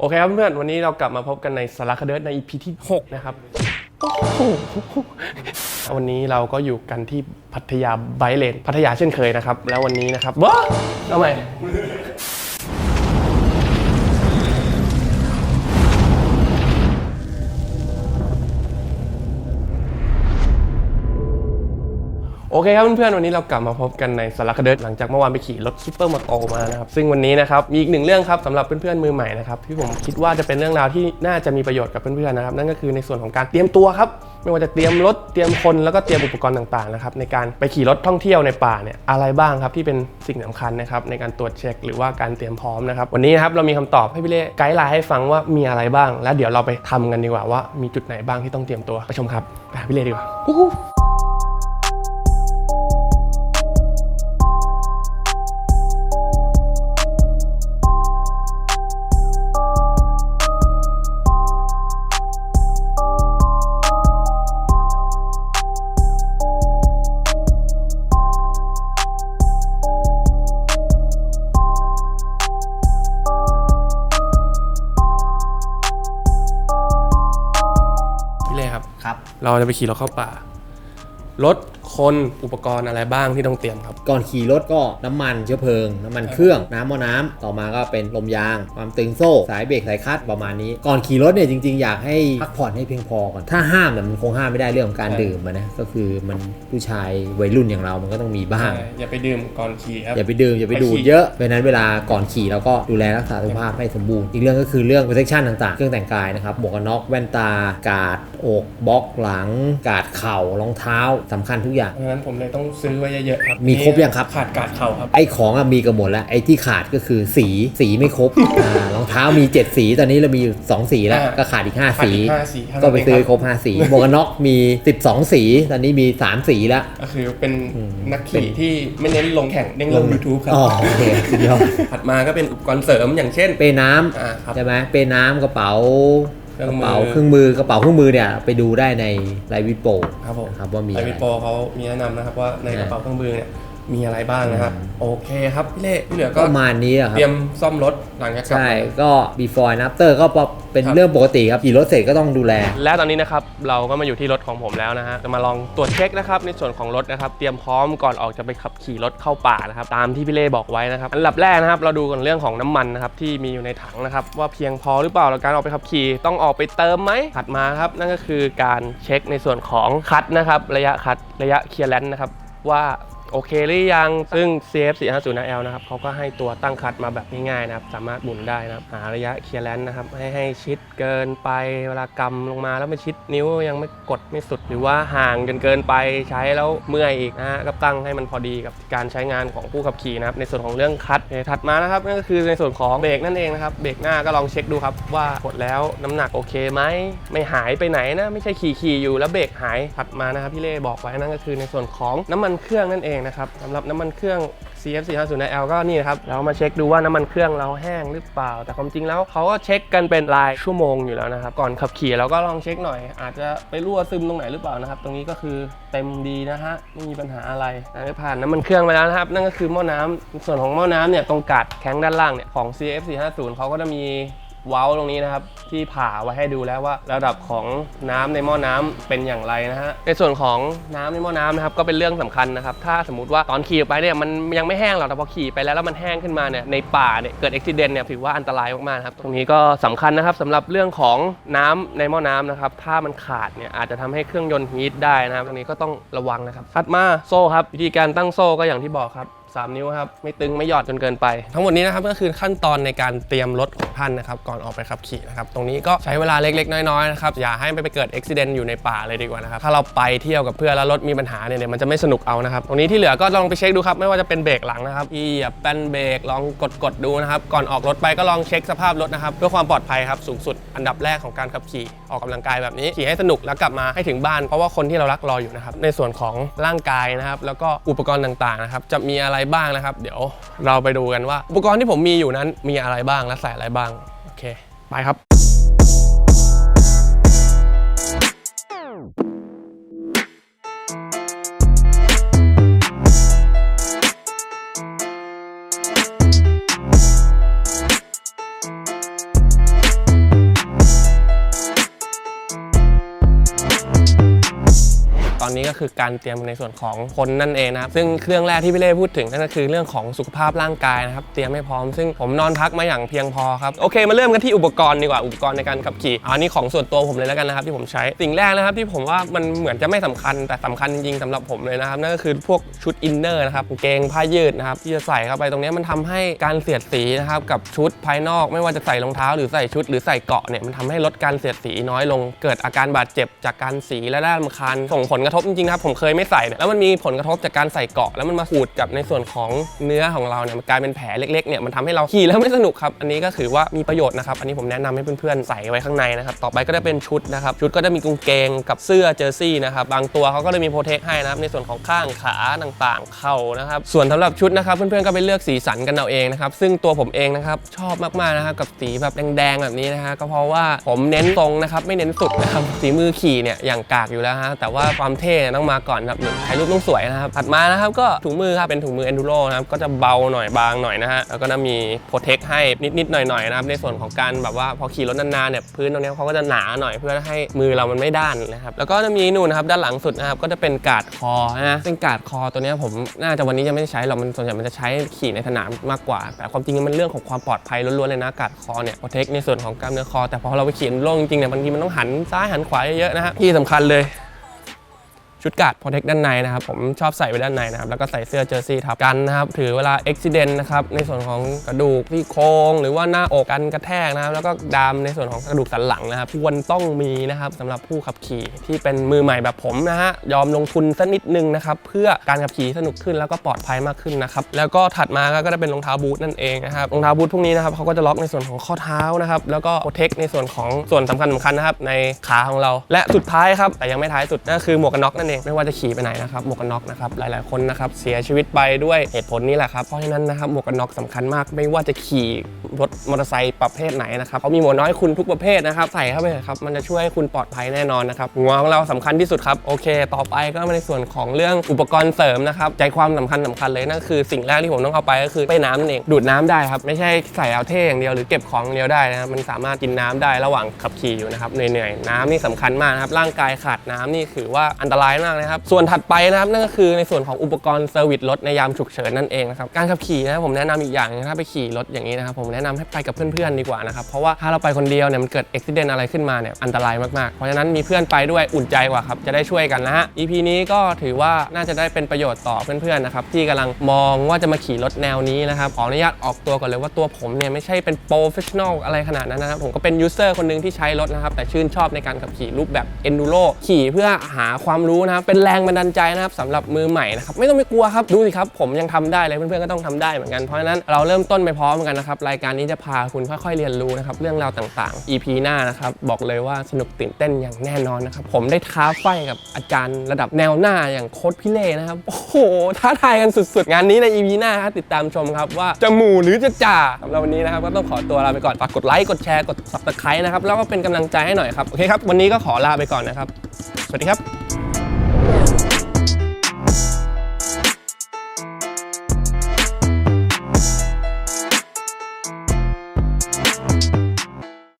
โอเคครับเพื่อนๆวันนี้เรากลับมาพบกันในสารคดีใน EP ที่ 6 นะครับวันนี้เราก็อยู่กันที่พัทยาไบเลนพัทยาเช่นเคยนะครับ แล้ววันนี้นะครับว้าเอาใหม่ เคครับเพื่อนๆวันนี้เรากลับมาพบกันในสารคดีหลังจากเมื่อวานไปขี่รถซูเปอร์มอโตอร์มานะครับซึ่งวันนี้นะครับมีอีกหนึ่งเรื่องครับสำหรับเพื่อนๆมือใหม่นะครับที่ผมคิดว่าจะเป็นเรื่องราวที่น่าจะมีประโยชน์กับเพื่อนๆนะครับนั่นก็คือในส่วนของการเตรียมตัวครับไม่ว่าจะเตรียมรถเตรียมคนแล้วก็เตรียมอุปกรณ์ต่างๆนะครับในการไปขี่รถท่องเที่ยวในป่าเนี่ยอะไรบ้างครับที่เป็นสิ่งสำคัญนะครับในการตรวจเช็คหรือว่าการเตรียมพร้อมนะครับวันนี้นะครับเรามีคำตอบให้พี่เล่ไกด์ไลน์ให้ฟังว่ามีอะไรบ้าง แล้วเดี๋ยวเราไปทำกันดีกว่าว่ามีจุดไหนบ้างที่ต้องเตรียมตัวไปชมครับไปพี่เล่ดีกว่า เราจะไปขี่รถเข้าป่า รถ คนอุปกรณ์อะไรบ้างที่ต้องเตรียมครับ ก่อนขี่รถก็น้ำมันเชื้อเพลิง น้ำมันเครื่องน้ำมอน้ำต่อมาก็เป็นลมยาง ความตึงโซ่ สายเบรกสายคลัตช์ประมาณนี้ ก่อนขี่รถเนี่ยจริงๆ อยากให้พักผ่อนให้เพียงพอก่อนถ้าห้ามเนี่ยมันคงห้ามไม่ได้เรื่องของการใช่ ดื่มอะนะก็คือมันผู้ชายวัยรุ่นอย่างเรามันก็ต้องมีบ้างอย่าไปดื่มก่อนขี่ครับ อย่าไปดื่มอย่าไปดูดไปขี่เยอะ เพราะฉะนั้นเวลาก่อนขี่เราก็ดูแลรักษาสุขภาพให้สมบูรณ์ อีกเรื่องก็คือเรื่อง protection ต่างๆ เครื่องแต่งกายนะครับ หมวกกันน็อก แว่นตา กาด อก บล็อกหลัง กาดเข่ารองเท้าสำคัญทุกอย่างเพราะฉะนั้นผมเลยต้องซื้อไว้เยอะๆครับมีครบยังครับ ขาดกาดเข่าครับ ไอ้ของอะมีกันหมดแล้ว ไอ้ที่ขาดก็คือสีสีไม่ครบ อ่ารองเท้ามี 7 สีตอนนี้เรามีอยู่2สีแล้วอ่าก็ขาดอีก 5 ขาดสี อีกห้าสีเท่านั้นก็ไปซื้อเงให้ครบ 5 สีหมวกกันน็อกมี 12 สี ตอนนี้มี 3 สีแล้ว ก็คือเป็นนักขี่ที่ไม่เน้นลงแข่งเน้นลง YouTube ครับ อ๋อโอเคสุดยอดถัดมาก็เป็นอุปกรณ์เสริมอย่างเช่น เป้น้อ่าครับำใช่ไหมเป้น้ำกระเป๋าเครื่อง กระมือเป๋าเครื่องมือกระเป๋าเครื่องมือเนี่ยไปดูได้ในไลฟ์วิดโปครับผมนะครับว่ามีไออะไรวิโปเขามีแนะนำนะครับว่าในกระเป๋าเครื่องมือเนี่ย มีอะไรบ้างนะครับ โอเคครับพี่เล่ที่เหลือก็ก็ประมาณนี้อะครัเตรียบมซ่อมรถหลังจากกลับใช่มาก็ before and after ก็เป็นครับเรื่องปกติครับขี่รถเสร็จก็ต้องดูแล และตอนนี้นะครับเราก็มาอยู่ที่รถของผมแล้วนะฮะจะมาลองตรวจเช็คนะครับในส่วนของรถนะครับเตรียมพร้อมก่อนออกจะไปขับขี่รถเข้าป่านะครับตามที่พี่เล่บอกไว้นะครับอันดับแรกนะครับเราดูกันเรื่องของน้ำมันนะครับที่มีอยู่ในถังนะครับว่าเพียงพอหรือเปล่าในการออกไปขับขี่ต้องออกไปเติมไหมถัดมาครับนั่นก็คือการเช็คในส่วนของคัดนะครับระยะคัดระยะเคลียร์แลนด์นะครับว่า โอเคหรือยัง ซึ่ง CF 4 5 0 L นะครับเขาก็ให้ตัวตั้งคัดมาแบบง่ายๆนะครับ สามารถหมุนได้นะครับ หาระยะเคลียร์แลนด์นะครับ ให้ให้ชิดเกินไปเวลากำลงมาแล้วไม่ชิดนิ้วยังไม่กดไม่สุด หรือว่าห่างจนเกินไปใช้แล้วเมื่อยอีกนะฮะก็ตั้งให้มันพอดีกับการใช้งานของผู้ขับขี่นะครับในส่วนของเรื่องคัดถัดมานะครับนั่นก็คือในส่วนของเบรกนั่นเองนะครับเบรกหน้าก็ลองเช็คดูครับว่ากดแล้วน้ำหนักโอเคไหมไม่หายไปไหนนะไม่ใช่ขี่ขี่อยู่แล้วเบรกหายถัดมานะครับพี่เล่บอกไว้นั่นก็คือในส่วนของน้ำมันเครื่องนั่นเองนะครับสำหรับน้ำมันเครื่อง CF 4 5 0 L ก็นี่นะครับเรามาเช็คดูว่าน้ำมันเครื่องเราแห้งหรือเปล่า แต่ความจริงแล้วเขาก็เช็คกันเป็นรายชั่วโมงอยู่แล้วนะครับ ก่อนขับขี่เราก็ลองเช็คหน่อย อาจจะไปรั่วซึมตรงไหนหรือเปล่านะครับ ตรงนี้ก็คือเต็มดีนะฮะไม่มีปัญหาอะไรได้ผ่านน้ำมันเครื่องไปแล้วนะครับ นั่นก็คือหม้อน้ำส่วนของหม้อน้ำเนี่ยตรงกาดแข้งด้านล่างเนี่ยของ CF 4 5 0เขาก็จะมี เว้าตรงนี้นะครับ ที่ผ่าไว้ให้ดูแล้วว่า ระดับของน้ำในหม้อน้ำเป็นอย่างไรนะฮะในส่วนของน้ำในหม้อน้ำนะครับก็เป็นเรื่องสำคัญนะครับ ถ้าสมมติว่าตอนขี่ออกไปเนี่ยมันยังไม่แห้งหรอกแต่พอขี่ไปแล้วแล้วมันแห้งขึ้นมาเนี่ยในป่าเนี่ยเกิดอุบิเหตุเนี่ยถือว่าอันตรายมากๆครับตรงนี้ก็สำคัญนะครับสำหรับเรื่องของน้ำในหม้อน้ำนะครับถ้ามันขาดเนี่ยอาจจะทำให้เครื่องยนต์ฮีทได้นะครับตรงนี้ก็ต้องระวังนะครับถัดมาโซ่ครับวิธีการตั้งโซ่ก็อย่างที่บอกครับ 3 นิ้วครับ ไม่ตึงไม่หยอนจนเกินไป ทั้งหมดนี้นะครับก็คือขั้นตอนในการเตรียมรถของท่านนะครับ ก่อนออกไปขับขี่นะครับ ตรงนี้ก็ใช้เวลาเล็ก ๆ น้อยๆนะครับ อย่าให้ไปเกิดอุบิเหตุอยู่ในป่าเลยดีกว่านะครับ ถ้าเราไปเที่ยวกับเพื่อนแล้วรถมีปัญหาเนี่ยเดี๋ยวมันจะไม่สนุกเอานะครับ ตรงนี้ที่เหลือก็ลองไปเช็คดูครับ ไม่ว่าจะเป็นเบรกหลังนะครับอีเหยียบแป้นเบรกลองกดๆดูนะครับ ก่อนออกรถไปก็ลองเช็คสภาพรถนะครับเพื่อความปลอดภัยครับสูงสุดอันดับแรกของการขับขี่ออกกำลังกายแบบนี้ขี่ให้สนุกแล้วกลับมาให้ถึงบ้านเพราะว่าคนที่เรารักรออยู่นะครับในส่วนของร่างกายนะครับแล้วก็อุปกรณ์ต่างๆนะครับจะมีอะไรบ้างนะครับ เดี๋ยวเราไปดูกันว่า อุปกรณ์ที่ผมมีอยู่นั้นมีอะไรบ้างและใส่อะไรบ้าง โอเค ไปครับ อนนี้ก็คือการเตรียมในส่วนของคนนั่นเองนะครับซึ่งเครื่องแรกที่พี่เล่พูดถึงนั่นก็คือเรื่องของสุขภาพร่างกายนะครับเตรียมให้พร้อมซึ่งผมนอนพักมาอย่างเพียงพอครับโอเค มาเริ่มกันที่อุปกรณ์ดีกว่าอุปกรณ์ในการขับขี่อันนี้ของส่วนตัวผมเลยแล้วกันนะครับที่ผมใช้สิ่งแรกนะครับที่ผมว่ามันเหมือนจะไม่สำคัญแต่สำคัญจริงๆสำหรับผมเลยนะครับนั่นก็คือพวกชุดอินเนอร์นะครับเกงผ้ายืดนะครับที่จะใส่เข้าไปตรงนี้มันทำให้การเสียดสีนะครับกับชุดภายนอก ไม่ว่าจะใส่รองเท้าหรือใส่ชุด หรือใส่เกาะเนี่ยมันทำให้ลดการเสียดสีน้อยลง เกิดอาการบาดเจ็บจากการสีและด้านรำคาญส่งผลกระทบจริงๆครับผมเคยไม่ใส่เนี่ยแล้วมันมีผลกระทบจากการใส่เกาะ แล้วมันมาขูดกับในส่วนของเนื้อของเราเนี่ยมันกลายเป็นแผลเล็กๆเนี่ยมันทำให้เราขี่แล้วไม่สนุกครับอันนี้ก็ถือว่ามีประโยชน์นะครับอันนี้ผมแนะนำให้เพื่อนๆใส่ไว้ข้างในนะครับต่อไปก็จะเป็นชุดนะครับชุดก็จะมีกางเกงกับเสื้อเจอร์ซี่นะครับบางตัวเขาก็จะมีโปรเทคให้นะครับในส่วนของข้างขาต่างๆ เข่านะครับส่วนสำหรับชุดนะครับเพื่อนๆก็ไปเลือกสีสันกันเอาเองนะครับซึ่งตัวผมเองนะครับชอบมากๆนะครับกับสีแบบแดงๆแบบนี้นะฮะก็เพราะว่าผมเน้นทรงนะครับไม่เน้นสุดนะครับสีมือขี่เนี่ยอย่างกากอยู่แล้วฮะแต่ว่าความเทเนี่ต้องมาก่อนครับถ่ายรูปต้องสวยนะครับถัดมานะครับก็ถุงมือครับเป็นถุงมือ enduro นะครับก็จะเบาหน่อยบางหน่อยนะฮะแล้วก็จะมีโปรเทคให้นิดๆหน่อยๆนะครับในส่วนของการแบบว่าพอขี่รถนานๆเนี่ยพื้นตรงเนี้ยเขาก็จะหนาหน่อยเพื่อให้มือเรามันไม่ด้านนะครับแล้วก็จะมีนู่นนะครับด้านหลังสุดนะครับก็จะเป็นกาดคอนะซึ่งกาดคอตัวเนี้ยผมน่าจะวันนี้จะไม่ได้ใช้หรอกมันส่วนใหญ่มันจะใช้ขี่ในสนามมากกว่า แต่ความจริงมันเรื่องของความปลอดภัยล้วนๆเลยนะกาดคอเนี่ยโปรเทคในส่วนของกล้ามเนื้อคอ แต่พอเราไปขี่ล่งจริงเนี่ยบางทีมันต้องหันซ้ายหันขวาเยอะๆนะฮะที่สำคัญเลย ชุดกาดโปรเทคด้านในนะครับ ผมชอบใส่ไว้ด้านในนะครับ แล้วก็ใส่เสื้อเจอร์ซี่ทับกันนะครับ ถือเวลาอุบิเหตุนะครับ ในส่วนของกระดูกที่โครงหรือว่าหน้าอกกันกระแทกนะครับ แล้วก็ดามในส่วนของกระดูกสันหลังนะครับ ควรต้องมีนะครับสำหรับผู้ขับขี่ที่เป็นมือใหม่แบบผมนะฮะ ยอมลงทุนสักนิดนึงนะครับ เพื่อการขับขี่สนุกขึ้นแล้วก็ปลอดภัยมากขึ้นนะครับ แล้วก็ถัดมาก็จะเป็นรองเท้าบูทนั่นเองนะครับ รองเท้าบูทพวกนี้นะครับเขาก็จะล็อกในส่วนของข้อเท้านะครับ แล้วก็โปรเทคในส่วนของส่วนสำคัญสำคัญนะครับในขาของเรา และสุดท้ายครับแต่ยังไม่ท้ายสุดก็คือหมวกกันน็อกนั่นเองไม่ว่าจะขี่ไปไหนนะครับหมวกกันน็อกนะครับหลาย ๆ คนนะครับเสียชีวิตไปด้วยเหตุผลนี้แหละครับเพราะฉะนั้นนะครับหมวกกันน็อกสำคัญมาก ไม่ว่าจะขี่รถมอเตอร์ไซค์ประเภทไหนนะครับเขามีหมวกน้อยคุณทุกประเภทนะครับใส่เข้าไปครับมันจะช่วยให้คุณปลอดภัยแน่นอนนะครับหัวของเราสำคัญที่สุดครับโอเค ต่อไปก็มาในส่วนของเรื่องอุปกรณ์เสริมนะครับใจความสำคัญสำคัญเลยนั่นคือสิ่งแรกที่ผมต้องเอาไปก็คือไปน้ำนั่นเองดูดน้ำได้ครับไม่ใช่ใส่เอาเท่อย่างเดียวหรือเก็บของอย่างเดียวได้นะมันสามารถกินน้ำได้ระหว่างขับขี่อยู่นะครับเหนื่อยๆน้ำนี่สำคัญมากนะครับร่างกายขาดน้ำนี่ถือว่าอันตรายมากนะครับ ส่วนถัดไปนะครับนั่นก็คือในส่วนของอุปกรณ์เซอร์วิสรถในยามฉุกเฉินนั่นเองนะครับการขับขี่นะครับผมแนะนำอีกอย่างถ้าไปขี่รถอย่างนี้นะครับผมแนะนำให้ไปกับเพื่อนๆดีกว่านะครับเพราะว่าถ้าเราไปคนเดียวเนี่ยมันเกิดอุบิเหตุอะไรขึ้นมาเนี่ยอันตรายมากๆเพราะฉะนั้นมีเพื่อนไปด้วยอุ่นใจกว่าครับจะได้ช่วยกันนะฮะ EP นี้ก็ถือว่าน่าจะได้เป็นประโยชน์ต่อเพื่อนๆนะครับที่กำลังมองว่าจะมาขี่รถแนวนี้นะครับขออนุญาตออกตัวก่อนเลยว่าตัวผมเนี่ยไม่ใช่เป็นโปรเฟชชั่นอลอะไรขนาดนั้นนะครับผมก็เป็นยูเซอร์คนหนึ่งที่ใช้รถนะครับแต่ชื่นชอบในการขับขี่รูปแบบ enduro ขี่เพื่อหาความรู้นะครับเป็นแรงบันดาลใจนะครับสำหรับมือใหม่นะครับไม่ต้องไปกลัวครับดูสิครับผมยังทำได้เลยเพื่อนๆก็ต้องทำได้เหมือนกันเพราะฉะนั้นเราเริ่มต้นไปพร้อมกันนะครับรายการนี้จะพาคุณค่อยๆเรียนรู้นะครับเรื่องราวต่างๆ EP หน้านะครับบอกเลยว่าสนุกตื่นเต้นอย่างแน่นอนนะครับผมได้ท้าไฟกับอาจารย์ระดับแนวหน้าอย่างโค้ชพี่เล่นะครับโอ้โหท้าทายกันสุดๆ งานนี้ใน EP หน้าติดตามชมครับว่าจะหมู่หรือจะจ่าสำหรับวันนี้นะครับก็ต้องขอตัวลาไปก่อนฝากกดไลค์กดแชร์กด subscribe นะครับแล้วก็เป็นกำลังใจให้หน่อยครับโอเคครับวันนี้ก็ขอลาไปก่อนนะครับสวัสดีครับ